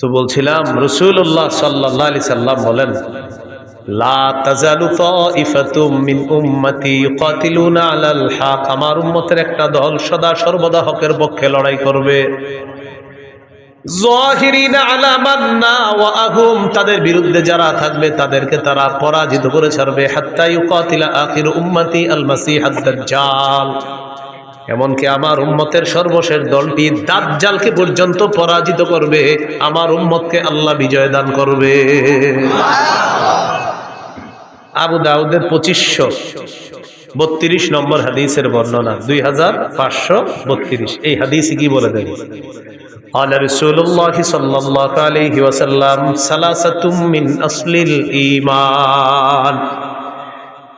তো বলছিলাম রসুল্লাহ সাল্লাহ আলি সাল্লাম বলেন আমার উম্মতের একটা দল সদা সর্বদা হকের পক্ষে লড়াই করবে। তাদের বিরুদ্ধে যারা থাকবে, তাদেরকে তারা পরাজিত করে ছাড়বে। হাত্তা ইউকাতিলা আখির উম্মতি আল মাসিহ দাজ্জাল এমনকি আমার উম্মতের সর্বশেষ দলটি দাজ্জালকে পর্যন্ত পরাজিত করবে আমার উম্মতকে আল্লাহ বিজয় দান করবে আবু দাউদের পঁচিশশো বত্রিশ নম্বর হাদিসের বর্ণনা দুই হাজার পাঁচশো বত্রিশ এই হাদিস কি বলে দেন قال رسول الله صلى الله عليه وسلم ثلاثة من أصل الإيمان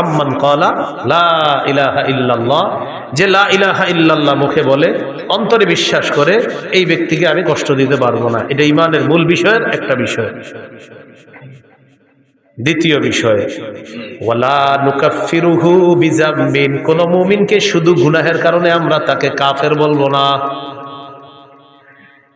আম্মান কলা লা ইলাহা যে লা ইলাহা মুখে বলে, অন্তরে বিশ্বাস করে, এই ব্যক্তিকে আমি কষ্ট দিতে পারব না। এটা মূল বিষয়ের একটা বিষয়। দ্বিতীয় বিষয়, ওয়ালা নুকাফিরুহু কোন মুমিনকে শুধু গুনাহের কারণে আমরা তাকে কাফের বলব না।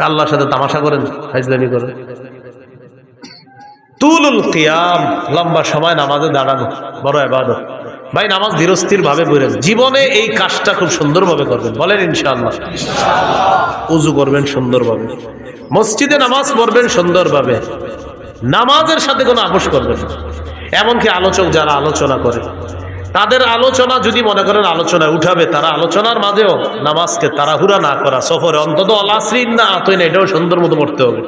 আল্লাহর সাথে তামাশা করেন হাজলামি করেন। তুলুল কিয়াম, লম্বা সময় নামাজে দাঁড়ানো, বড় এবাদত ভাই, নামাজ ধীরস্থির ভাবে পড়েন। জীবনে এই কাজটা খুব সুন্দরভাবে করবেন। বলেন ইনশাআল্লাহ। উজু করবেন সুন্দরভাবে। মসজিদে নামাজ পড়বেন সুন্দরভাবে। নামাজের সাথে কোনো আপোষ করবেন। এমনকি আলোচক যারা আলোচনা করে তাদের আলোচনা যদি মনে করেন আলোচনায় উঠাবে, তারা আলোচনার মাঝেও নামাজকে তাড়াহুড়া না করা, সফরে অন্তত আলাসরিন না আতই না, এটাও সুন্দর মতো পড়তে হবে।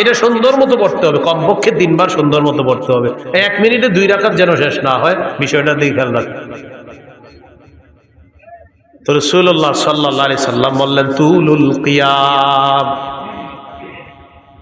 এটা সুন্দর মতো পড়তে হবে, কমপক্ষে সুন্দর মতো পড়তে হবে। এক মিনিটে দুই রাকাত যেন শেষ না হয়, বিষয়টা বললেন, তুলুল কিয়াম।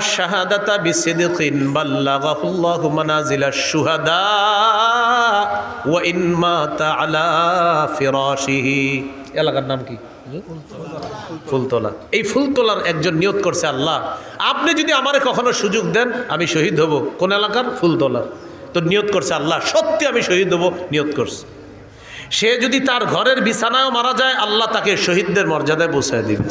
শাহাদাতা ইন মাতা আলা এলাকার নাম কি? ফুলতলা। এই ফুলতলার একজন নিয়ত করছে আল্লাহ। আপনি যদি আমারে কখনো সুযোগ দেন, আমি শহীদ হব। কোন এলাকার? ফুলতলা তো নিয়ত করছে আল্লাহ। সত্যি আমি শহীদ হব নিয়ত করছে। সে যদি তার ঘরের বিছানায় মারা যায়, আল্লাহ তাকে শহীদদের মর্যাদায় বসায় দিবে।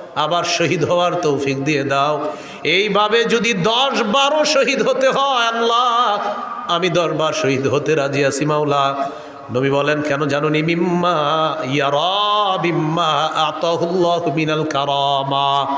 আবার শহীদ হওয়ার তৌফিক দিয়ে দাও। এইভাবে যদি দশ বারো শহীদ হতে হয়, আল্লাহ, আমি দরবার শহীদ হতে রাজি আছি, মাওলা। নবী বলেন, কেন জানুনি? মিম্মা ইয়ারা বিম্মা আতাহুল্লাহ মিনাল কারামা।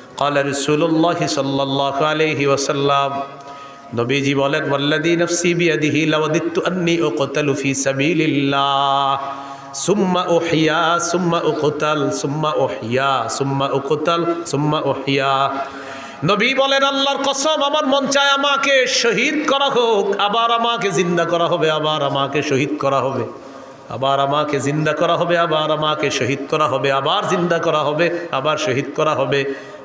قال رسول الله صلى الله عليه وسلم নবীজি বলেন ওয়াল্লাযী নফসি বিয়াদিহি লাওয়াদিতু আন্নী উকতালু ফি সাবিলিল্লাহ সুম্মা উহিয়া সুম্মা উকতাল সুম্মা উহিয়া সুম্মা উকতাল সুম্মা উহিয়া নবী বলেন আল্লাহর কসম আমার মন চায় আমাকে শহীদ করা হোক আবার আমাকে জিন্দা করা হবে আবার আমাকে শহীদ করা হবে আবার আমাকে জিন্দা করা হবে আবার আমাকে শহীদ করা হবে আবার জিন্দা করা হবে আবার শহীদ করা হবে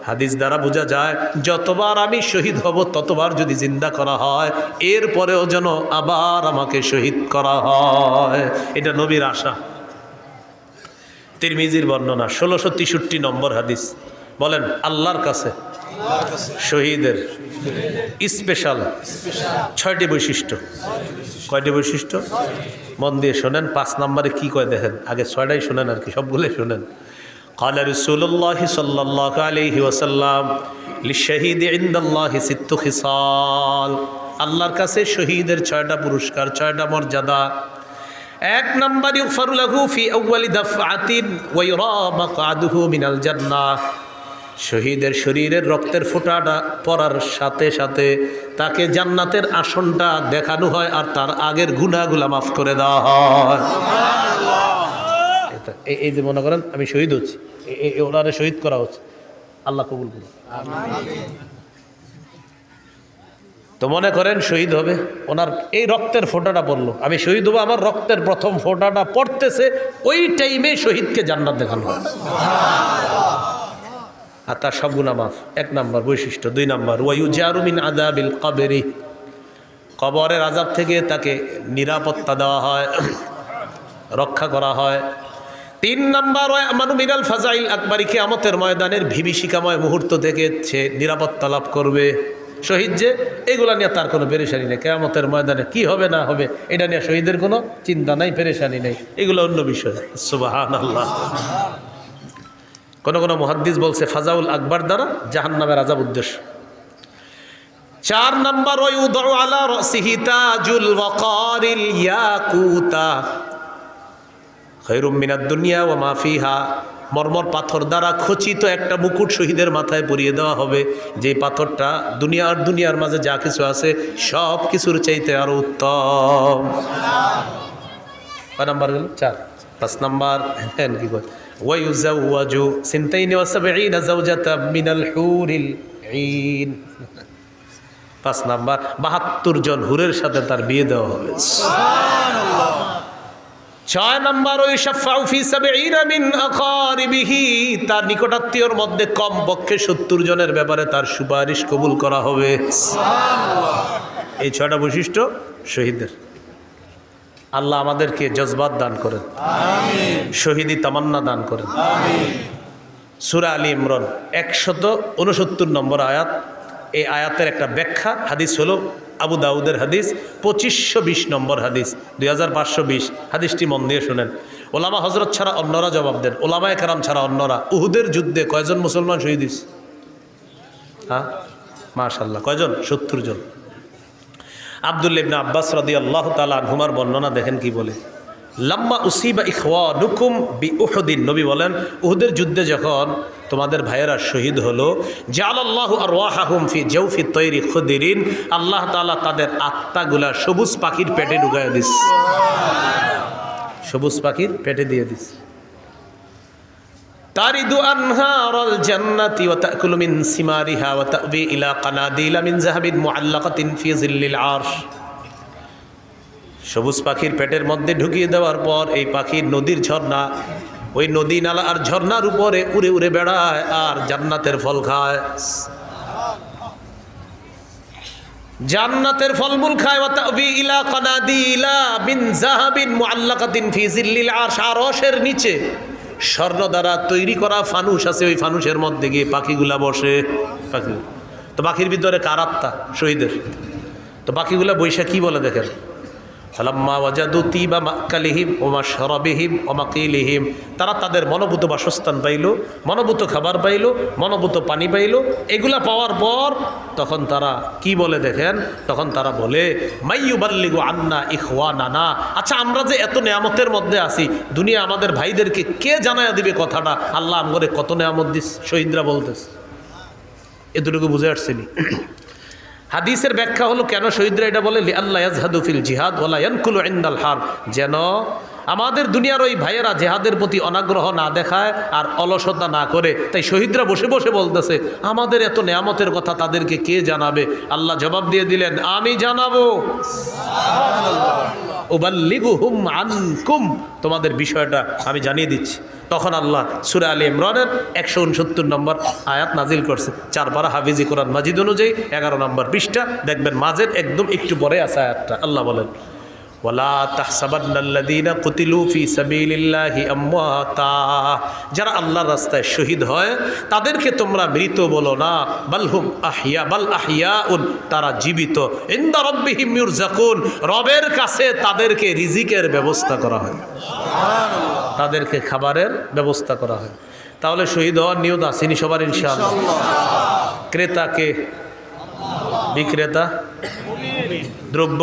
হাদিস দ্বারা বোঝা যায়, যতবার আমি শহীদ হব, ততবার যদি জিন্দা করা হয়, এরপরেও যেন আবার আমাকে শহীদ করা হয়। এটা নবীর আশা। তিরমিজির বর্ণনা, ষোলোশো তেষট্টি নম্বর হাদিস। বলেন, আল্লাহর কাছে শহীদের স্পেশাল ছয়টি বৈশিষ্ট্য। কয়টি বৈশিষ্ট্য? মন দিয়ে শোনেন, পাঁচ নম্বরে কি কয় দেখেন? আগে ছয়টাই শোনেন আর কি, সবগুলোই শোনেন। قال رسول الله صلى الله عليه وسلم للشهيد عند الله ست خصال আল্লাহর কাছে শহীদের ছয়টা পুরস্কার ছয়টা মর্যাদা এক নম্বর ইউফারু লাহু ফি আউয়ালি দাফআতিন ওয়া ইউরা মাকআদুহু মিনাল জান্নাহ শহীদের শরীরের রক্তের ফোঁটাটা পড়ার সাথে সাথে তাকে জান্নাতের আসনটা দেখানো হয় আর তার আগের গুনাহগুলা মাফ করে দেওয়া হয় এই এই যে মনে করেন আমি শহীদ হচ্ছি। ওনারে শহীদ করা হচ্ছে। আল্লাহ কবুল করুন তো মনে করেন শহীদ হবে। ওনার এই রক্তের ফোঁটাটা পড়ল। আমি শহীদ হব, আমার রক্তের প্রথম ফোঁটাটা পড়তেছে। ওই টাইমে শহীদকে জান্নাত দেখানো আর তার সব গুণা মাফ। এক নাম্বার বৈশিষ্ট্য। দুই নাম্বার ওয়াইউজারুমিন আদাবিল কবেরি। কবরের আজাব থেকে তাকে নিরাপত্তা দেওয়া হয়। রক্ষা করা হয়। তিন নাম্বার মানু মিনাল ফাজাইল আকবরী কেয়ামতের ময়দানের ভিবিষিকাময় মুহূর্ত থেকে সে নিরাপত্তা লাভ করবে। শহীদ যে, এগুলা নিয়ে তার কোনো পেরেশানি নেই। কেয়ামতের ময়দানে কি হবে না হবে, এটা নিয়ে শহীদের কোনো চিন্তা নাই, পেরেশানি নেই। এগুলো অন্য বিষয়। সুবাহান আল্লাহ কোন কোন মহাদ্দিস বলছে, ফাজাউল আকবর দ্বারা জাহান্নামের আজাব উদ্দেশ্য। চার নম্বর ওই উদর আলা রসিহি তাজুল ওয়াকারিল ইয়াকুতা। খৈরুম মিনাদ দুনিয়া ও মাফিহা মর্মর পাথর দ্বারা খচিত একটা মুকুট শহীদের মাথায় পরিয়ে দেওয়া হবে। যে পাথরটা দুনিয়া আর দুনিয়ার মাঝে যা কিছু আছে, সব কিছুর চাইতে আরও উত্তম। নাম্বার গেল চার। পাঁচ নাম্বার হ্যাঁ কি কয়? পাঁচ নাম্বার, বাহাত্তর জন হুরের সাথে তার বিয়ে দেওয়া হবে। ছয় নম্বর ওই তার নিকটাত্মীয়র মধ্যে কম পক্ষে সত্তর জনের ব্যাপারে তার সুপারিশ কবুল করা হবে। এই ছয়টা বৈশিষ্ট্য শহীদের আল্লাহ আমাদেরকে জজবাত দান করেন। শহীদি তামান্না দান করেন। সুরা আলী ইমরান একশত উনসত্তর নম্বর আয়াত। এই আয়াতের একটা ব্যাখ্যা হাদিস হলো আবু দাউদের হাদিস, পঁচিশশো বিশ নম্বর হাদিস, দুই হাজার পাঁচশো বিশ। হাদিসটি মন দিয়ে শোনেন। ওলামা হজরত ছাড়া অন্যরা জবাব দেন। ওলামা একরাম ছাড়া অন্যরা। উহুদের যুদ্ধে কয়জন মুসলমান শহীদ হয়েছে? হ্যাঁ? মাশাল্লাহ কয়জন? সত্তর জন। আবদুল্লিবনা আব্বাস রদি আল্লাহ তালা ঘুমার বর্ণনা দেখেন কি বলে। লাম্মা উসিবা ইখওয়া নুকুম বি উহদিন নবী বলেন, উহুদের যুদ্ধে যখন তোমাদের ভাইয়েরা শহীদ হলো জাল আল্লাহ আর ওয়াহাহুম ফি জৌফি তৈরি খুদিরিন, আল্লাহ তালা তাদের আত্মাগুলা সবুজ পাখির পেটে ঢুকায় দিস। সবুজ পাখির পেটে দিয়ে দিস। তারিদু আনহারাল জান্নাতি ওয়া তাকুলু মিন সিমারিহা ওয়া তাবি ইলা কানাদিলা মিন যাহাবিন মুআল্লাকাতিন ফি জিল্লিল আরশ। সবুজ পাখির পেটের মধ্যে ঢুকিয়ে দেওয়ার পর এই পাখির নদীর ঝর্ণা, ওই নদী নালা আর ঝর্ণার উপরে উড়ে উড়ে বেড়ায় আর জান্নাতের ফল খায়। জান্নাতের ফলমূল খায় ওয়া ইলা কানাদিলা মিন যাহাবিন মুআল্লাকাতিন ফি জিল্লিল আরশ আরশের নিচে স্বর্ণ দ্বারা তৈরি করা ফানুস আছে, ওই ফানুসের মধ্যে গিয়ে পাখিগুলা বসে। পাখি তো পাখির ভিতরে কার আত্মা? শহীদের। তো পাখিগুলা বৈশা কি বলে দেখেন। ফালাম্মা ওয়াজাদু তিবা মাক্কালিহিম ওমা শরবিহিম ওমাকিলিহিম তারা তাদের মনোভূত বাসস্থান পাইল, মনোভূত খাবার পাইল, মনোভূত পানি পাইল। এগুলা পাওয়ার পর তখন তারা কি বলে দেখেন? তখন তারা বলে মাইয়ুবাল্লিগু আন্না ইখওয়া নানা আচ্ছা আমরা যে এত নেয়ামতের মধ্যে আছি, দুনিয়া আমাদের ভাইদেরকে কে জানায়া দিবে কথাটা? আল্লাহ আমগরে কত নেয়ামত দিস, শহীদরা বলতেছে। এতটুকু বুঝে আসছেনি। হাদিসের ব্যাখ্যা হলো, কেন শহীদরা এটা বলে আল্লাহ ইয়াজহাদুফিল জিহাদ ওলা ইয়ানকুল ইন্দাল হার? যেন আমাদের দুনিয়ার ওই ভাইয়েরা জেহাদের প্রতি অনাগ্রহ না দেখায় আর অলসতা না করে। তাই শহীদরা বসে বসে বলতেছে, আমাদের এত নেয়ামতের কথা তাদেরকে কে জানাবে? আল্লাহ জবাব দিয়ে দিলেন, আমি জানাব। তোমাদের বিষয়টা আমি জানিয়ে দিচ্ছি। তখন আল্লাহ সুরা আলী ইমরানের একশো উনসত্তর নম্বর আয়াত নাজিল করছে। চার পারা হাফিজি কোরআন মাজিদ অনুযায়ী এগারো নম্বর পৃষ্ঠা। দেখবেন মাঝের একদম একটু পরে আছে আয়াতটা। আল্লাহ বলেন ওয়ালা তাহসাবান্নাল্লাযীনা কুতিলু ফি সাবিলিল্লাহি আমওয়াতা। যারা আল্লাহর রাস্তায় শহীদ হয়, তাদেরকে তোমরা মৃত বলো না। বালহুম আহিয়া বাল আহিয়াউন তারা জীবিত। ইনদা রাব্বিহিম ইউরজাকুন, রবের কাছে তাদেরকে রিজিকের ব্যবস্থা করা হয়। তাদেরকে খাবারের ব্যবস্থা করা হয়। তাহলে শহীদ হওয়ার নিয়ত আসেনি সবার, ইনশাআল্লাহ? ক্রেতাকে বিক্রেতা, দ্রব্য